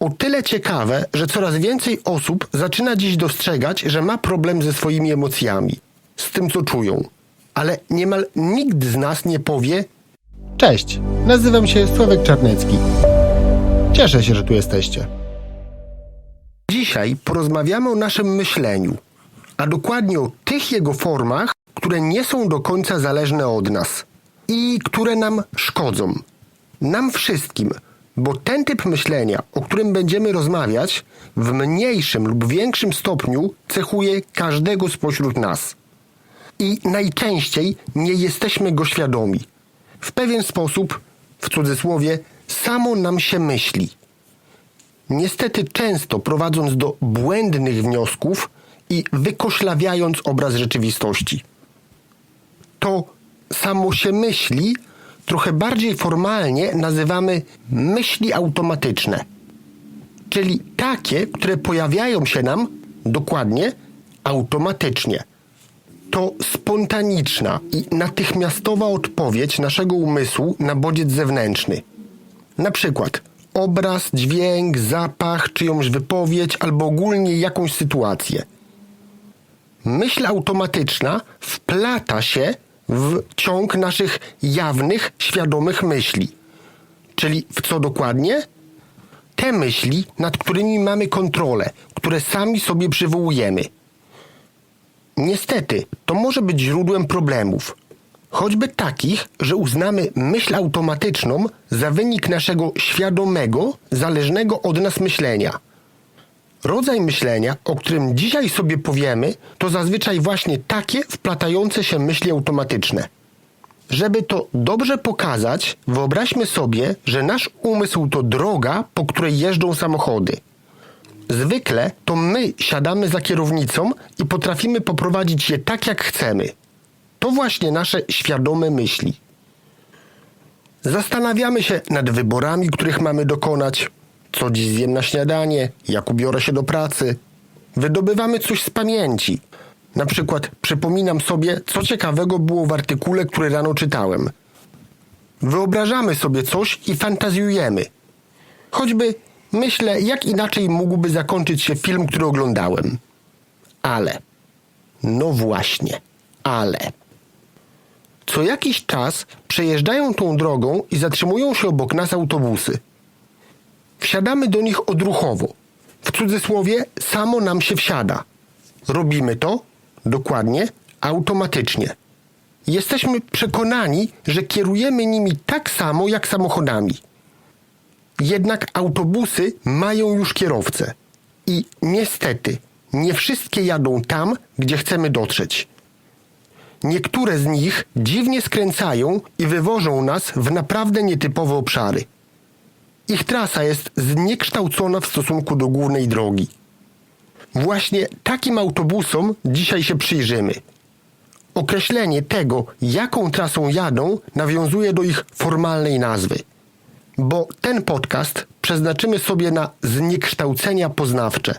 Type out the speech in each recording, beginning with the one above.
o tyle ciekawe, że coraz więcej osób zaczyna dziś dostrzegać, że ma problem ze swoimi emocjami, z tym co czują. Ale niemal nikt z nas nie powie: Cześć, nazywam się Sławek Czarnecki. Cieszę się, że tu jesteście. Dzisiaj porozmawiamy o naszym myśleniu, a dokładnie o tych jego formach, które nie są do końca zależne od nas i które nam szkodzą. Nam wszystkim, bo ten typ myślenia, o którym będziemy rozmawiać, w mniejszym lub większym stopniu cechuje każdego spośród nas. I najczęściej nie jesteśmy go świadomi. W pewien sposób, w cudzysłowie, samo nam się myśli. Niestety często prowadząc do błędnych wniosków i wykoślawiając obraz rzeczywistości. To samo się myśli trochę bardziej formalnie nazywamy myśli automatyczne, czyli takie, które pojawiają się nam dokładnie automatycznie. To spontaniczna i natychmiastowa odpowiedź naszego umysłu na bodziec zewnętrzny. Na przykład obraz, dźwięk, zapach, czyjąś wypowiedź albo ogólnie jakąś sytuację. Myśl automatyczna wplata się w ciąg naszych jawnych, świadomych myśli. Czyli w co dokładnie? Te myśli, nad którymi mamy kontrolę, które sami sobie przywołujemy. Niestety, to może być źródłem problemów. Choćby takich, że uznamy myśl automatyczną za wynik naszego świadomego, zależnego od nas myślenia. Rodzaj myślenia, o którym dzisiaj sobie powiemy, to zazwyczaj właśnie takie wplatające się myśli automatyczne. Żeby to dobrze pokazać, wyobraźmy sobie, że nasz umysł to droga, po której jeżdżą samochody. Zwykle to my siadamy za kierownicą i potrafimy poprowadzić je tak, jak chcemy. To właśnie nasze świadome myśli. Zastanawiamy się nad wyborami, których mamy dokonać, co dziś zjem na śniadanie, jak ubiorę się do pracy. Wydobywamy coś z pamięci. Na przykład przypominam sobie, co ciekawego było w artykule, który rano czytałem. Wyobrażamy sobie coś i fantazjujemy. Choćby myślę, jak inaczej mógłby zakończyć się film, który oglądałem. Ale. No właśnie, ale. Co jakiś czas przejeżdżają tą drogą i zatrzymują się obok nas autobusy. Wsiadamy do nich odruchowo. W cudzysłowie samo nam się wsiada. Robimy to dokładnie automatycznie. Jesteśmy przekonani, że kierujemy nimi tak samo jak samochodami. Jednak autobusy mają już kierowcę. I niestety nie wszystkie jadą tam, gdzie chcemy dotrzeć. Niektóre z nich dziwnie skręcają i wywożą nas w naprawdę nietypowe obszary. Ich trasa jest zniekształcona w stosunku do głównej drogi. Właśnie takim autobusom dzisiaj się przyjrzymy. Określenie tego, jaką trasą jadą, nawiązuje do ich formalnej nazwy. Bo ten podcast przeznaczymy sobie na zniekształcenia poznawcze.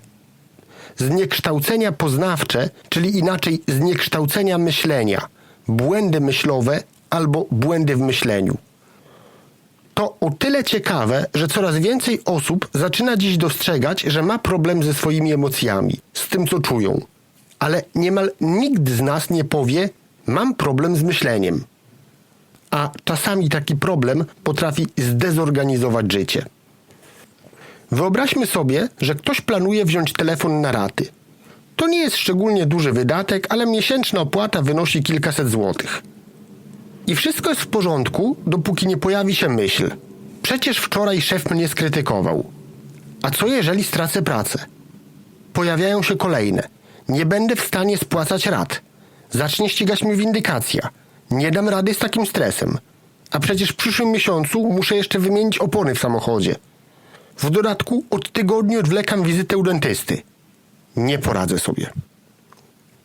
Zniekształcenia poznawcze, czyli inaczej zniekształcenia myślenia, błędy myślowe albo błędy w myśleniu. To o tyle ciekawe, że coraz więcej osób zaczyna dziś dostrzegać, że ma problem ze swoimi emocjami, z tym co czują. Ale niemal nikt z nas nie powie: Mam problem z myśleniem. A czasami taki problem potrafi zdezorganizować życie. Wyobraźmy sobie, że ktoś planuje wziąć telefon na raty. To nie jest szczególnie duży wydatek, ale miesięczna opłata wynosi kilkaset złotych. I wszystko jest w porządku, dopóki nie pojawi się myśl. Przecież wczoraj szef mnie skrytykował. A co jeżeli stracę pracę? Pojawiają się kolejne. Nie będę w stanie spłacać rat. Zacznie ścigać mnie windykacja. Nie dam rady z takim stresem. A przecież w przyszłym miesiącu muszę jeszcze wymienić opony w samochodzie. W dodatku od tygodni odwlekam wizytę u dentysty. Nie poradzę sobie.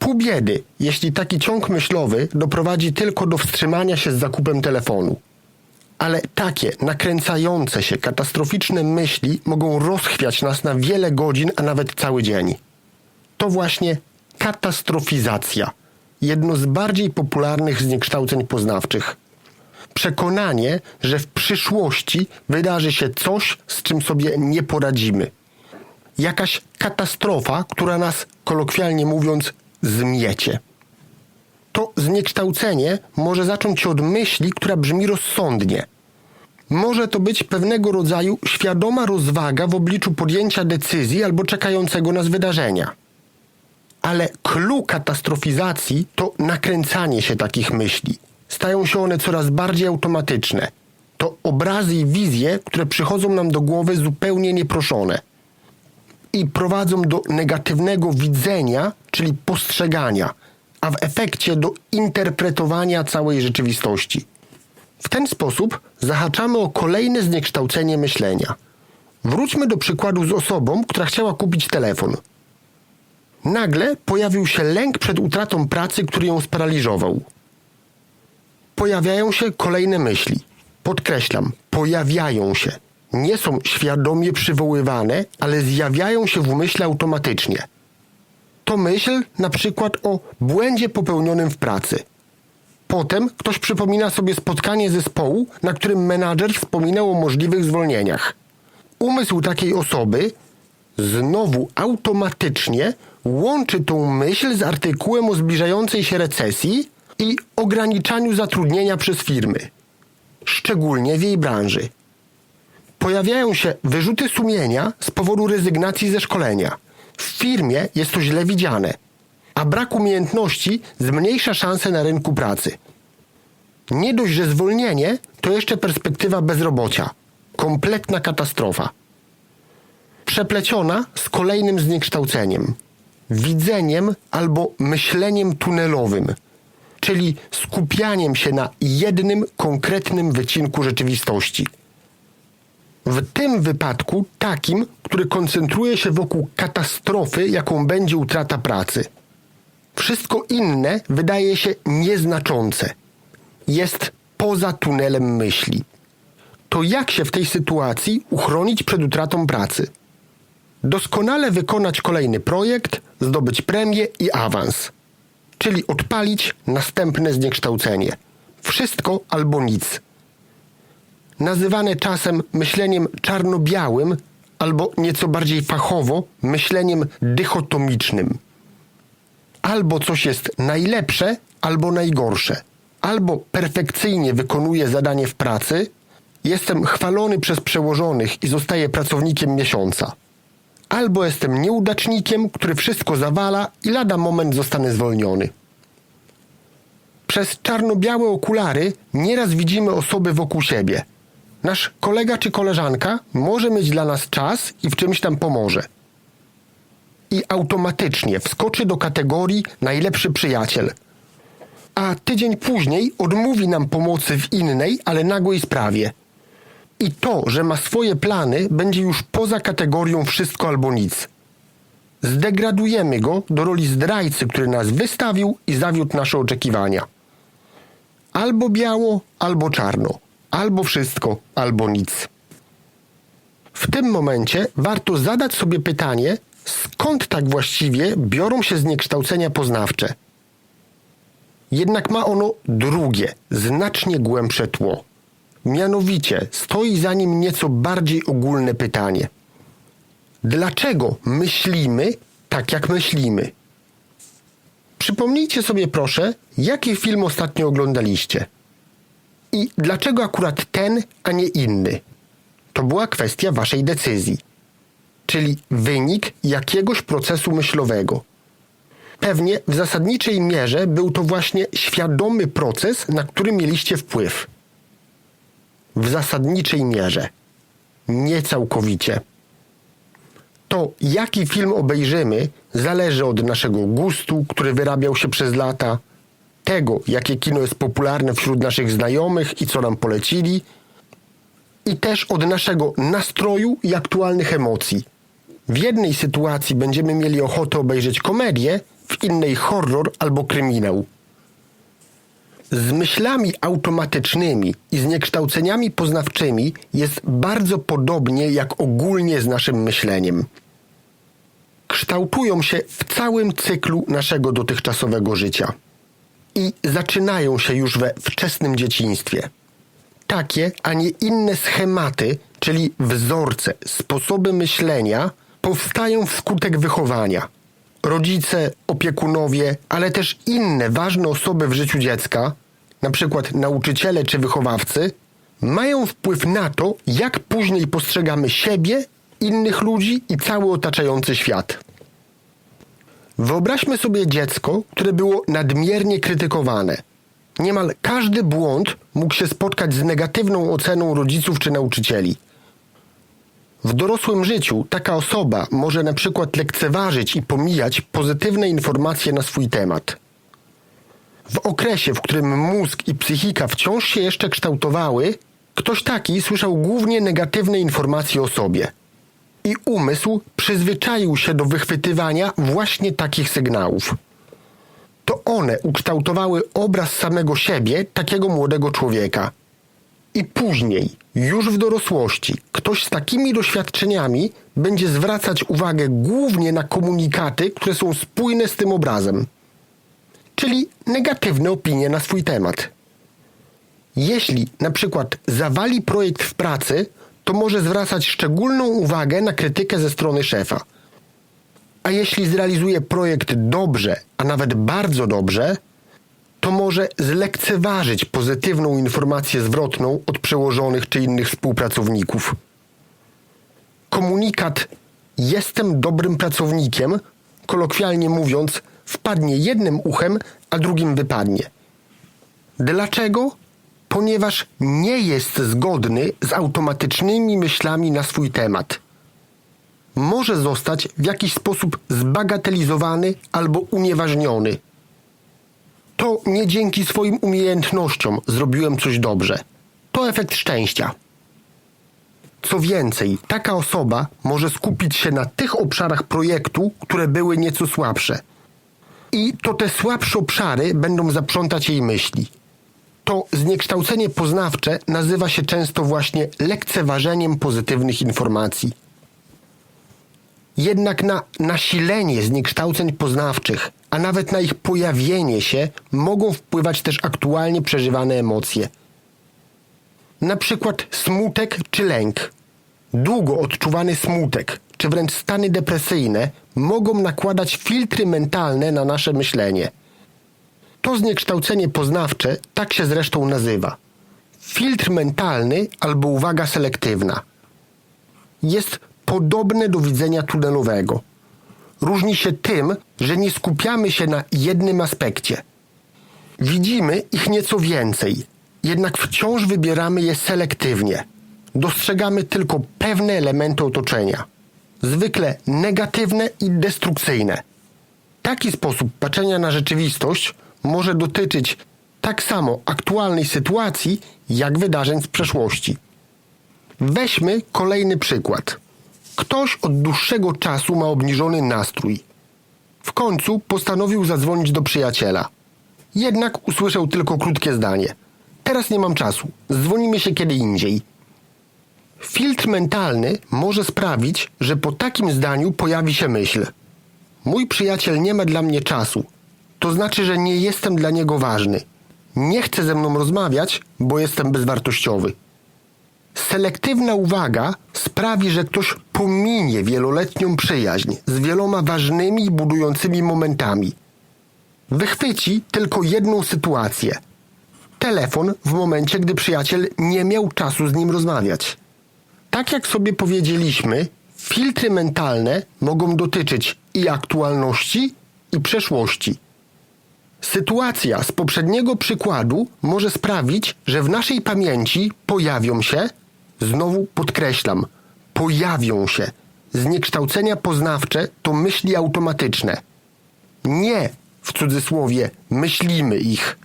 Pół biedy, jeśli taki ciąg myślowy doprowadzi tylko do wstrzymania się z zakupem telefonu. Ale takie nakręcające się katastroficzne myśli mogą rozchwiać nas na wiele godzin, a nawet cały dzień. To właśnie katastrofizacja, jedno z bardziej popularnych zniekształceń poznawczych. przekonanie, że w przyszłości wydarzy się coś, z czym sobie nie poradzimy. Jakaś katastrofa, która nas, kolokwialnie mówiąc, zmiecie. To zniekształcenie może zacząć się od myśli, która brzmi rozsądnie. Może to być pewnego rodzaju świadoma rozwaga w obliczu podjęcia decyzji albo czekającego nas wydarzenia. Ale clue katastrofizacji to nakręcanie się takich myśli. Stają się one coraz bardziej automatyczne. To obrazy i wizje, które przychodzą nam do głowy zupełnie nieproszone i prowadzą do negatywnego widzenia, czyli postrzegania, a w efekcie do interpretowania całej rzeczywistości. W ten sposób zahaczamy o kolejne zniekształcenie myślenia. Wróćmy do przykładu z osobą, która chciała kupić telefon. Nagle pojawił się lęk przed utratą pracy, który ją sparaliżował. Pojawiają się kolejne myśli. Podkreślam, pojawiają się. Nie są świadomie przywoływane, ale zjawiają się w umyśle automatycznie. To myśl na przykład o błędzie popełnionym w pracy. Potem ktoś przypomina sobie spotkanie zespołu, na którym menadżer wspominał o możliwych zwolnieniach. Umysł takiej osoby znowu automatycznie łączy tą myśl z artykułem o zbliżającej się recesji i ograniczaniu zatrudnienia przez firmy, szczególnie w jej branży. Pojawiają się wyrzuty sumienia z powodu rezygnacji ze szkolenia. W firmie jest to źle widziane, a brak umiejętności zmniejsza szanse na rynku pracy. Nie dość, że zwolnienie, to jeszcze perspektywa bezrobocia. Kompletna katastrofa. Przepleciona z kolejnym zniekształceniem widzeniem albo myśleniem tunelowym, czyli skupianiem się na jednym konkretnym wycinku rzeczywistości. W tym wypadku takim, który koncentruje się wokół katastrofy, jaką będzie utrata pracy. Wszystko inne wydaje się nieznaczące. Jest poza tunelem myśli. To jak się w tej sytuacji uchronić przed utratą pracy? Doskonale wykonać kolejny projekt, zdobyć premię i awans. Czyli odpalić następne zniekształcenie. Wszystko albo nic. Nazywane czasem myśleniem czarno-białym albo nieco bardziej fachowo myśleniem dychotomicznym. Albo coś jest najlepsze, albo najgorsze. Albo perfekcyjnie wykonuję zadanie w pracy, jestem chwalony przez przełożonych i zostaję pracownikiem miesiąca albo jestem nieudacznikiem, który wszystko zawala i lada moment zostanę zwolniony. Przez czarno-białe okulary nieraz widzimy osoby wokół siebie. Nasz kolega czy koleżanka może mieć dla nas czas i w czymś tam pomoże. I automatycznie wskoczy do kategorii najlepszy przyjaciel. A tydzień później odmówi nam pomocy w innej, ale nagłej sprawie – i to, że ma swoje plany, będzie już poza kategorią wszystko albo nic. Zdegradujemy go do roli zdrajcy, który nas wystawił i zawiódł nasze oczekiwania. Albo biało, albo czarno. Albo wszystko, albo nic. W tym momencie warto zadać sobie pytanie, skąd tak właściwie biorą się zniekształcenia poznawcze. Jednak ma ono drugie, znacznie głębsze tło. Mianowicie stoi za nim nieco bardziej ogólne pytanie. Dlaczego myślimy tak, jak myślimy? Przypomnijcie sobie proszę, jaki film ostatnio oglądaliście. I dlaczego akurat ten, a nie inny? To była kwestia waszej decyzji, czyli wynik jakiegoś procesu myślowego. Pewnie w zasadniczej mierze był to właśnie świadomy proces, na który mieliście wpływ w zasadniczej mierze, nie całkowicie. To, jaki film obejrzymy, zależy od naszego gustu, który wyrabiał się przez lata, tego, jakie kino jest popularne wśród naszych znajomych i co nam polecili, i też od naszego nastroju i aktualnych emocji. W jednej sytuacji będziemy mieli ochotę obejrzeć komedię, w innej horror albo kryminał z myślami automatycznymi i zniekształceniami poznawczymi jest bardzo podobnie jak ogólnie z naszym myśleniem. Kształtują się w całym cyklu naszego dotychczasowego życia i zaczynają się już we wczesnym dzieciństwie. takie, a nie inne schematy, czyli wzorce, sposoby myślenia, powstają wskutek wychowania. Rodzice, opiekunowie, ale też inne ważne osoby w życiu dziecka, przykład nauczyciele czy wychowawcy, mają wpływ na to, jak później postrzegamy siebie, innych ludzi i cały otaczający świat. Wyobraźmy sobie dziecko, które było nadmiernie krytykowane. Niemal każdy błąd mógł się spotkać z negatywną oceną rodziców czy nauczycieli. W dorosłym życiu taka osoba może na przykład lekceważyć i pomijać pozytywne informacje na swój temat. W okresie, w którym mózg i psychika wciąż się jeszcze kształtowały, ktoś taki słyszał głównie negatywne informacje o sobie. I umysł przyzwyczaił się do wychwytywania właśnie takich sygnałów. To one ukształtowały obraz samego siebie, takiego młodego człowieka. I później, już w dorosłości, ktoś z takimi doświadczeniami będzie zwracać uwagę głównie na komunikaty, które są spójne z tym obrazem, czyli negatywne opinie na swój temat. Jeśli na przykład zawali projekt w pracy, to może zwracać szczególną uwagę na krytykę ze strony szefa. A jeśli zrealizuje projekt dobrze, a nawet bardzo dobrze, to może zlekceważyć pozytywną informację zwrotną od przełożonych czy innych współpracowników. Komunikat jestem dobrym pracownikiem, kolokwialnie mówiąc, wpadnie jednym uchem, a drugim wypadnie. Dlaczego? Ponieważ nie jest zgodny z automatycznymi myślami na swój temat. Może zostać w jakiś sposób zbagatelizowany albo unieważniony. To nie dzięki swoim umiejętnościom zrobiłem coś dobrze. To efekt szczęścia. Co więcej, taka osoba może skupić się na tych obszarach projektu, które były nieco słabsze. I to te słabsze obszary będą zaprzątać jej myśli. To zniekształcenie poznawcze nazywa się często właśnie lekceważeniem pozytywnych informacji. Jednak na nasilenie zniekształceń poznawczych, a nawet na ich pojawienie się, mogą wpływać też aktualnie przeżywane emocje. Na przykład smutek czy lęk. Długo odczuwany smutek, czy wręcz stany depresyjne mogą nakładać filtry mentalne na nasze myślenie. To zniekształcenie poznawcze tak się zresztą nazywa. Filtr mentalny albo uwaga selektywna. Jest podobne do widzenia tunelowego. Różni się tym, że nie skupiamy się na jednym aspekcie. Widzimy ich nieco więcej, jednak wciąż wybieramy je selektywnie. Dostrzegamy tylko pewne elementy otoczenia, zwykle negatywne i destrukcyjne. Taki sposób patrzenia na rzeczywistość może dotyczyć tak samo aktualnej sytuacji, jak wydarzeń z przeszłości. Weźmy kolejny przykład. Ktoś od dłuższego czasu ma obniżony nastrój. W końcu postanowił zadzwonić do przyjaciela. Jednak usłyszał tylko krótkie zdanie. Teraz nie mam czasu. Dzwonimy się kiedy indziej. Filtr mentalny może sprawić, że po takim zdaniu pojawi się myśl: Mój przyjaciel nie ma dla mnie czasu. To znaczy, że nie jestem dla niego ważny. Nie chce ze mną rozmawiać, bo jestem bezwartościowy. Selektywna uwaga sprawi, że ktoś pominie wieloletnią przyjaźń z wieloma ważnymi budującymi momentami. Wychwyci tylko jedną sytuację. Telefon w momencie, gdy przyjaciel nie miał czasu z nim rozmawiać. Tak jak sobie powiedzieliśmy, filtry mentalne mogą dotyczyć i aktualności, i przeszłości. Sytuacja z poprzedniego przykładu może sprawić, że w naszej pamięci pojawią się, znowu podkreślam, pojawią się zniekształcenia poznawcze to myśli automatyczne. Nie, w cudzysłowie, myślimy ich.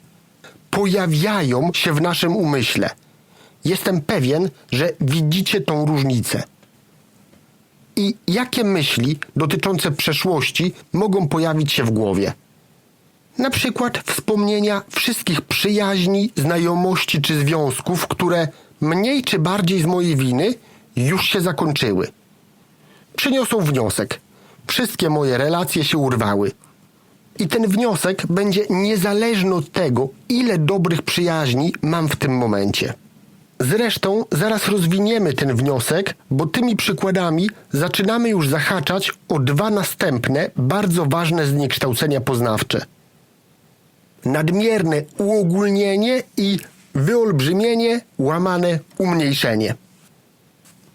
Pojawiają się w naszym umyśle. Jestem pewien, że widzicie tą różnicę. I jakie myśli dotyczące przeszłości mogą pojawić się w głowie? Na przykład wspomnienia wszystkich przyjaźni, znajomości czy związków, które mniej czy bardziej z mojej winy już się zakończyły. Przyniosą wniosek. Wszystkie moje relacje się urwały. I ten wniosek będzie niezależny od tego, ile dobrych przyjaźni mam w tym momencie. Zresztą zaraz rozwiniemy ten wniosek, bo tymi przykładami zaczynamy już zahaczać o dwa następne, bardzo ważne zniekształcenia poznawcze. Nadmierne uogólnienie i wyolbrzymienie łamane umniejszenie.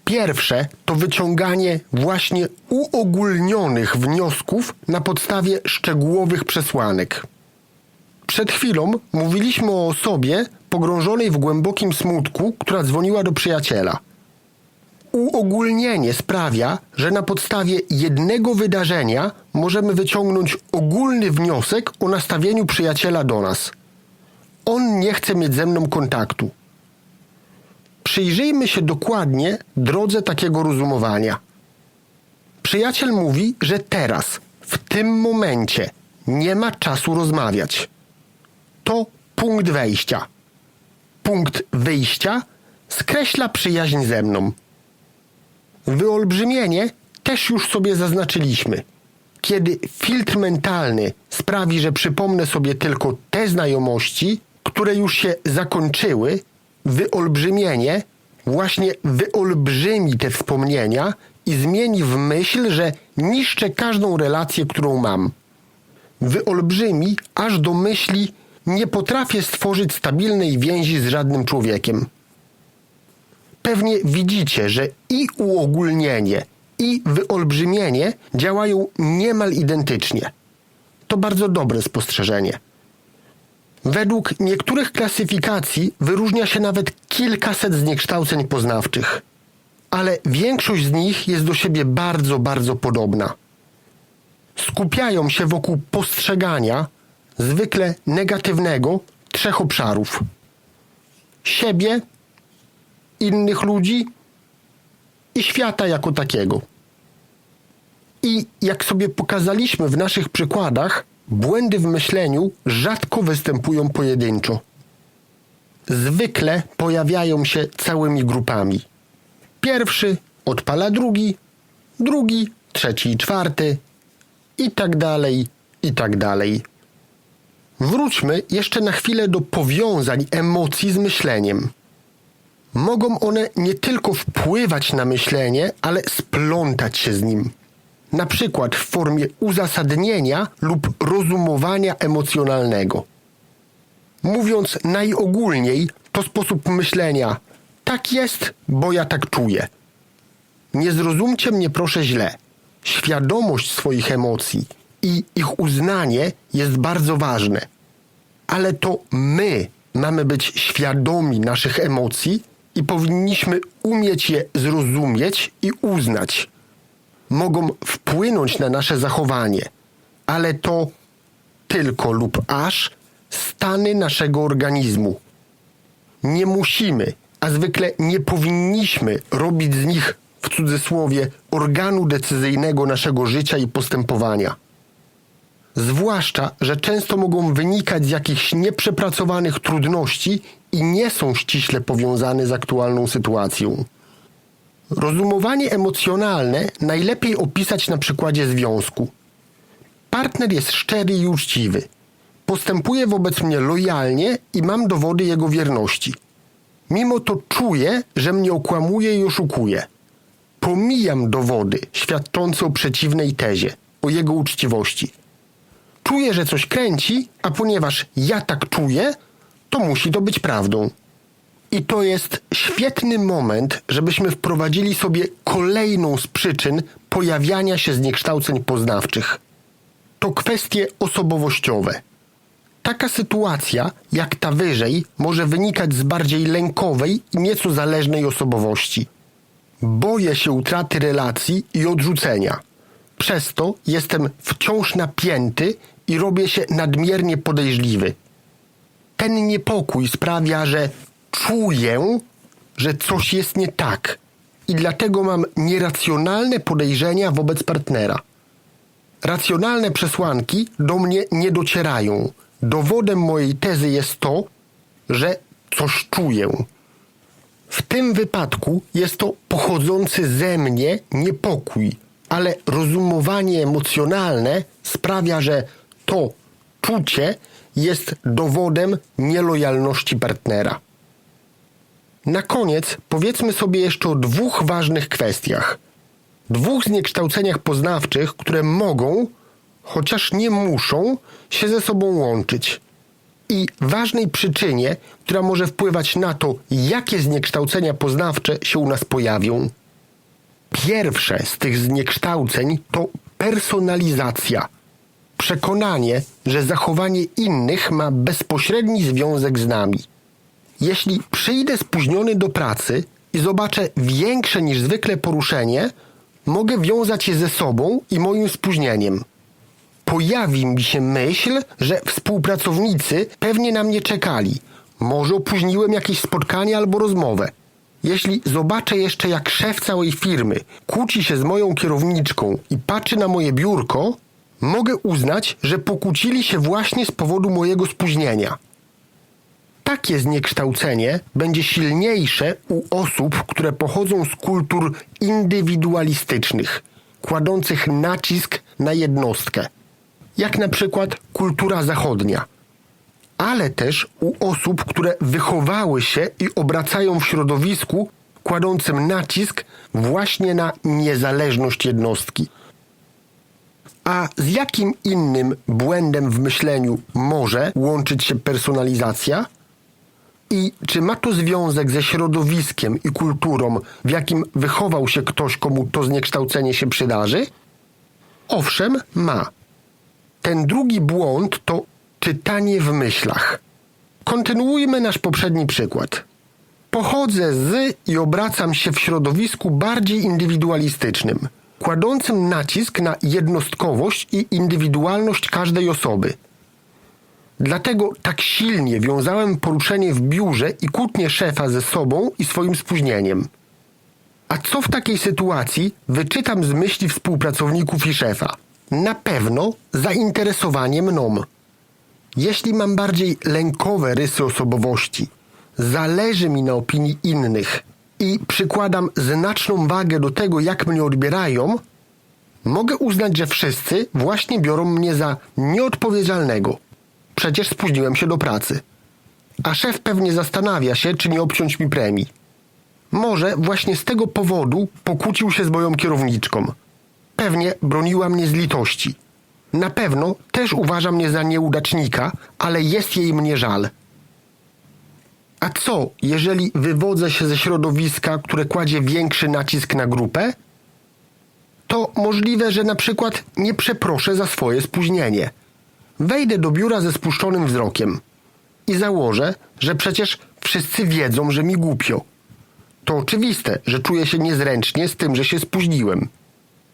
Pierwsze to wyciąganie właśnie uogólnionych wniosków na podstawie szczegółowych przesłanek. Przed chwilą mówiliśmy o osobie pogrążonej w głębokim smutku, która dzwoniła do przyjaciela. Uogólnienie sprawia, że na podstawie jednego wydarzenia możemy wyciągnąć ogólny wniosek o nastawieniu przyjaciela do nas. On nie chce mieć ze mną kontaktu. Przyjrzyjmy się dokładnie drodze takiego rozumowania. Przyjaciel mówi, że teraz, w tym momencie, nie ma czasu rozmawiać. To punkt wejścia. Punkt wyjścia skreśla przyjaźń ze mną. Wyolbrzymienie też już sobie zaznaczyliśmy. Kiedy filtr mentalny sprawi, że przypomnę sobie tylko te znajomości, które już się zakończyły, wyolbrzymienie właśnie wyolbrzymi te wspomnienia i zmieni w myśl, że niszczę każdą relację, którą mam. Wyolbrzymi aż do myśli nie potrafię stworzyć stabilnej więzi z żadnym człowiekiem. Pewnie widzicie, że i uogólnienie, i wyolbrzymienie działają niemal identycznie. To bardzo dobre spostrzeżenie. Według niektórych klasyfikacji wyróżnia się nawet kilkaset zniekształceń poznawczych, ale większość z nich jest do siebie bardzo, bardzo podobna. Skupiają się wokół postrzegania, zwykle negatywnego, trzech obszarów: siebie, innych ludzi i świata jako takiego. I jak sobie pokazaliśmy w naszych przykładach, błędy w myśleniu rzadko występują pojedynczo. Zwykle pojawiają się całymi grupami. Pierwszy odpala drugi, drugi, trzeci i czwarty, i tak dalej, i tak dalej. Wróćmy jeszcze na chwilę do powiązań emocji z myśleniem. Mogą one nie tylko wpływać na myślenie, ale splątać się z nim. Na przykład w formie uzasadnienia lub rozumowania emocjonalnego. Mówiąc najogólniej, to sposób myślenia tak jest, bo ja tak czuję. Nie zrozumcie mnie proszę źle. Świadomość swoich emocji i ich uznanie jest bardzo ważne. Ale to my mamy być świadomi naszych emocji i powinniśmy umieć je zrozumieć i uznać. Mogą wpłynąć na nasze zachowanie, ale to tylko lub aż stany naszego organizmu. Nie musimy, a zwykle nie powinniśmy robić z nich w cudzysłowie organu decyzyjnego naszego życia i postępowania. Zwłaszcza, że często mogą wynikać z jakichś nieprzepracowanych trudności i nie są ściśle powiązane z aktualną sytuacją. Rozumowanie emocjonalne najlepiej opisać na przykładzie związku. Partner jest szczery i uczciwy. Postępuje wobec mnie lojalnie i mam dowody jego wierności. Mimo to czuję, że mnie okłamuje i oszukuje. Pomijam dowody świadczące o przeciwnej tezie, o jego uczciwości. Czuję, że coś kręci, a ponieważ ja tak czuję, to musi to być prawdą. I to jest świetny moment, żebyśmy wprowadzili sobie kolejną z przyczyn pojawiania się zniekształceń poznawczych. To kwestie osobowościowe. Taka sytuacja, jak ta wyżej, może wynikać z bardziej lękowej i nieco zależnej osobowości. Boję się utraty relacji i odrzucenia. Przez to jestem wciąż napięty i robię się nadmiernie podejrzliwy. Ten niepokój sprawia, że czuję, że coś jest nie tak i dlatego mam nieracjonalne podejrzenia wobec partnera. Racjonalne przesłanki do mnie nie docierają. Dowodem mojej tezy jest to, że coś czuję. W tym wypadku jest to pochodzący ze mnie niepokój, ale rozumowanie emocjonalne sprawia, że to czucie jest dowodem nielojalności partnera. Na koniec powiedzmy sobie jeszcze o dwóch ważnych kwestiach. Dwóch zniekształceniach poznawczych, które mogą, chociaż nie muszą, się ze sobą łączyć. I ważnej przyczynie, która może wpływać na to, jakie zniekształcenia poznawcze się u nas pojawią. Pierwsze z tych zniekształceń to personalizacja. Przekonanie, że zachowanie innych ma bezpośredni związek z nami. Jeśli przyjdę spóźniony do pracy i zobaczę większe niż zwykle poruszenie, mogę wiązać je ze sobą i moim spóźnieniem. Pojawi mi się myśl, że współpracownicy pewnie na mnie czekali. Może opóźniłem jakieś spotkanie albo rozmowę. Jeśli zobaczę jeszcze, jak szef całej firmy kłóci się z moją kierowniczką i patrzy na moje biurko, mogę uznać, że pokłócili się właśnie z powodu mojego spóźnienia. Takie zniekształcenie będzie silniejsze u osób, które pochodzą z kultur indywidualistycznych, kładących nacisk na jednostkę, jak na przykład kultura zachodnia, ale też u osób, które wychowały się i obracają w środowisku kładącym nacisk właśnie na niezależność jednostki. A z jakim innym błędem w myśleniu może łączyć się personalizacja? I czy ma to związek ze środowiskiem i kulturą, w jakim wychował się ktoś, komu to zniekształcenie się przydarzy? Owszem, ma. Ten drugi błąd to czytanie w myślach. Kontynuujmy nasz poprzedni przykład. Pochodzę z i obracam się w środowisku bardziej indywidualistycznym, kładącym nacisk na jednostkowość i indywidualność każdej osoby. Dlatego tak silnie wiązałem poruszenie w biurze i kłótnię szefa ze sobą i swoim spóźnieniem. A co w takiej sytuacji wyczytam z myśli współpracowników i szefa? Na pewno zainteresowanie mną. Jeśli mam bardziej lękowe rysy osobowości, zależy mi na opinii innych i przykładam znaczną wagę do tego, jak mnie odbierają, mogę uznać, że wszyscy właśnie biorą mnie za nieodpowiedzialnego. Przecież spóźniłem się do pracy. A szef pewnie zastanawia się, czy nie obciąć mi premii. Może właśnie z tego powodu pokłócił się z moją kierowniczką. Pewnie broniła mnie z litości. Na pewno też uważa mnie za nieudacznika, ale jest jej mnie żal. A co, jeżeli wywodzę się ze środowiska, które kładzie większy nacisk na grupę? To możliwe, że na przykład nie przeproszę za swoje spóźnienie. Wejdę do biura ze spuszczonym wzrokiem i założę, że przecież wszyscy wiedzą, że mi głupio. To oczywiste, że czuję się niezręcznie z tym, że się spóźniłem.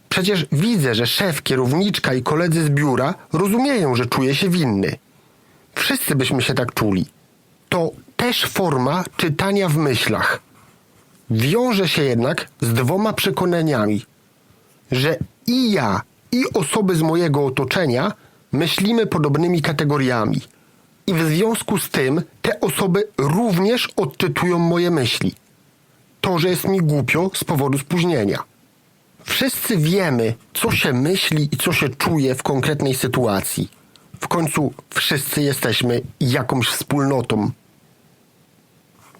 Przecież widzę, że szef, kierowniczka i koledzy z biura rozumieją, że czuję się winny. Wszyscy byśmy się tak czuli. To też forma czytania w myślach. Wiąże się jednak z dwoma przekonaniami, że i ja, i osoby z mojego otoczenia myślimy podobnymi kategoriami. I w związku z tym te osoby również odczytują moje myśli. To, że jest mi głupio z powodu spóźnienia. Wszyscy wiemy, co się myśli i co się czuje w konkretnej sytuacji. W końcu wszyscy jesteśmy jakąś wspólnotą.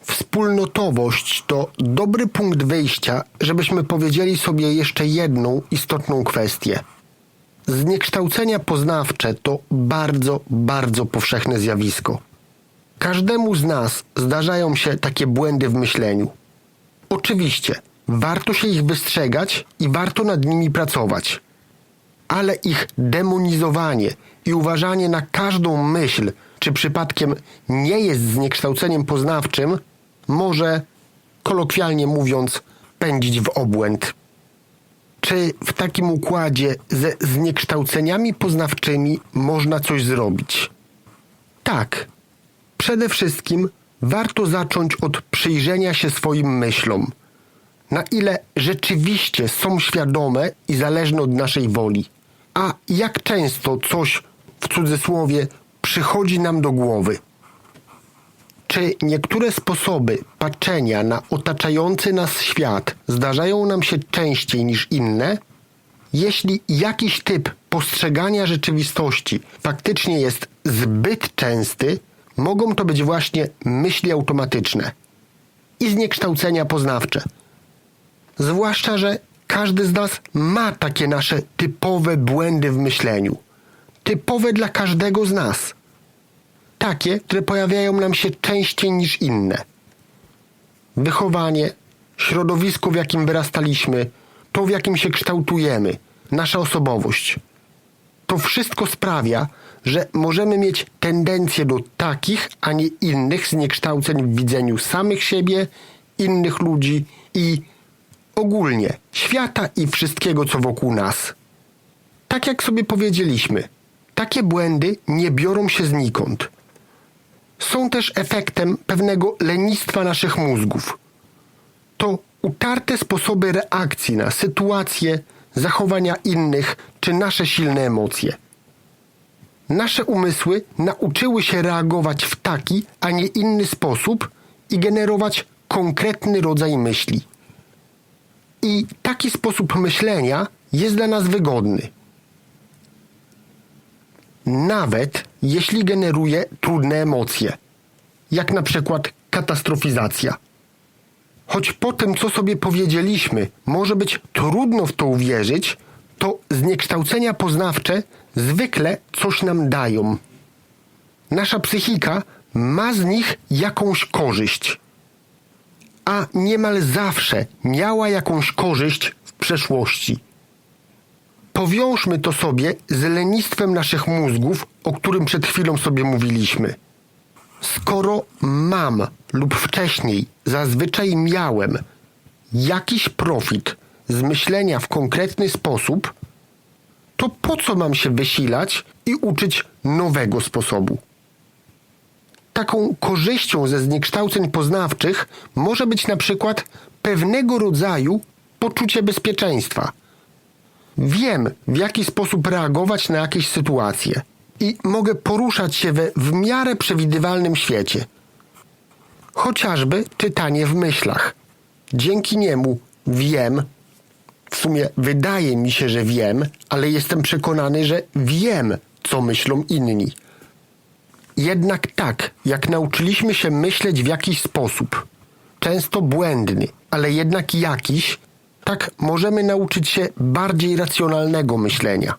Wspólnotowość to dobry punkt wyjścia, żebyśmy powiedzieli sobie jeszcze jedną istotną kwestię. Zniekształcenia poznawcze to bardzo, bardzo powszechne zjawisko. Każdemu z nas zdarzają się takie błędy w myśleniu. Oczywiście, warto się ich wystrzegać i warto nad nimi pracować. Ale ich demonizowanie i uważanie na każdą myśl, czy przypadkiem nie jest zniekształceniem poznawczym, może, kolokwialnie mówiąc, pędzić w obłęd. Czy w takim układzie ze zniekształceniami poznawczymi można coś zrobić? Tak. Przede wszystkim warto zacząć od przyjrzenia się swoim myślom. Na ile rzeczywiście są świadome i zależne od naszej woli. A jak często coś, w cudzysłowie, przychodzi nam do głowy. Czy niektóre sposoby patrzenia na otaczający nas świat zdarzają nam się częściej niż inne? Jeśli jakiś typ postrzegania rzeczywistości faktycznie jest zbyt częsty, mogą to być właśnie myśli automatyczne. i zniekształcenia poznawcze. Zwłaszcza, że każdy z nas ma takie nasze typowe błędy w myśleniu. Typowe dla każdego z nas. Takie, które pojawiają nam się częściej niż inne. Wychowanie, środowisko, w jakim wyrastaliśmy, to, w jakim się kształtujemy, nasza osobowość. To wszystko sprawia, że możemy mieć tendencję do takich, a nie innych zniekształceń w widzeniu samych siebie, innych ludzi i ogólnie świata i wszystkiego, co wokół nas. Tak jak sobie powiedzieliśmy, takie błędy nie biorą się znikąd. Są też efektem pewnego lenistwa naszych mózgów. To utarte sposoby reakcji na sytuacje, zachowania innych czy nasze silne emocje. Nasze umysły nauczyły się reagować w taki, a nie inny sposób i generować konkretny rodzaj myśli. I taki sposób myślenia jest dla nas wygodny. Nawet jeśli generuje trudne emocje, jak na przykład katastrofizacja. Choć po tym, co sobie powiedzieliśmy, może być trudno w to uwierzyć, to zniekształcenia poznawcze zwykle coś nam dają. Nasza psychika ma z nich jakąś korzyść. A niemal zawsze miała jakąś korzyść w przeszłości. Powiążmy to sobie z lenistwem naszych mózgów, o którym przed chwilą sobie mówiliśmy. Skoro mam lub wcześniej zazwyczaj miałem jakiś profit z myślenia w konkretny sposób, to po co mam się wysilać i uczyć nowego sposobu? Taką korzyścią ze zniekształceń poznawczych może być na przykład pewnego rodzaju poczucie bezpieczeństwa. Wiem, w jaki sposób reagować na jakieś sytuacje i mogę poruszać się we w miarę przewidywalnym świecie. Chociażby czytanie w myślach. Dzięki niemu wiem, w sumie wydaje mi się, że wiem, ale jestem przekonany, że wiem, co myślą inni. Jednak tak, jak nauczyliśmy się myśleć w jakiś sposób, często błędny, ale jednak jakiś, tak możemy nauczyć się bardziej racjonalnego myślenia.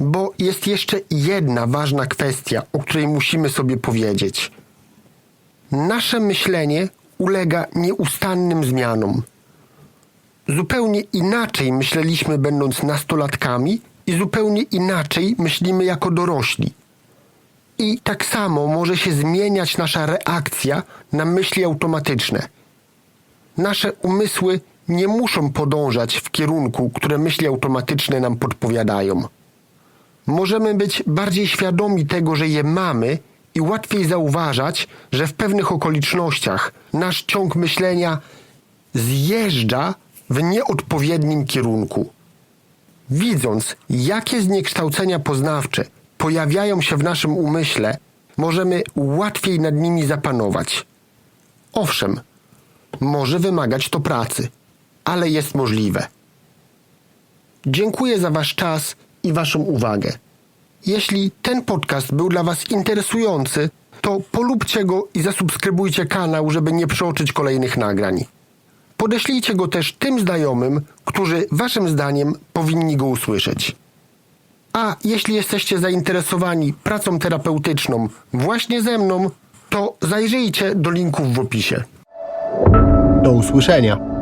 Bo jest jeszcze jedna ważna kwestia, o której musimy sobie powiedzieć. Nasze myślenie ulega nieustannym zmianom. Zupełnie inaczej myśleliśmy będąc nastolatkami i zupełnie inaczej myślimy jako dorośli. I tak samo może się zmieniać nasza reakcja na myśli automatyczne. Nasze umysły nie muszą podążać w kierunku, które myśli automatyczne nam podpowiadają. Możemy być bardziej świadomi tego, że je mamy i łatwiej zauważać, że w pewnych okolicznościach nasz ciąg myślenia zjeżdża w nieodpowiednim kierunku. Widząc, jakie zniekształcenia poznawcze pojawiają się w naszym umyśle, możemy łatwiej nad nimi zapanować. Owszem, może wymagać to pracy, ale jest możliwe. Dziękuję za Wasz czas i Waszą uwagę. Jeśli ten podcast był dla Was interesujący, to polubcie go i zasubskrybujcie kanał, żeby nie przeoczyć kolejnych nagrań. Podeślijcie go też tym znajomym, którzy Waszym zdaniem powinni go usłyszeć. A jeśli jesteście zainteresowani pracą terapeutyczną właśnie ze mną, to zajrzyjcie do linków w opisie. Do usłyszenia.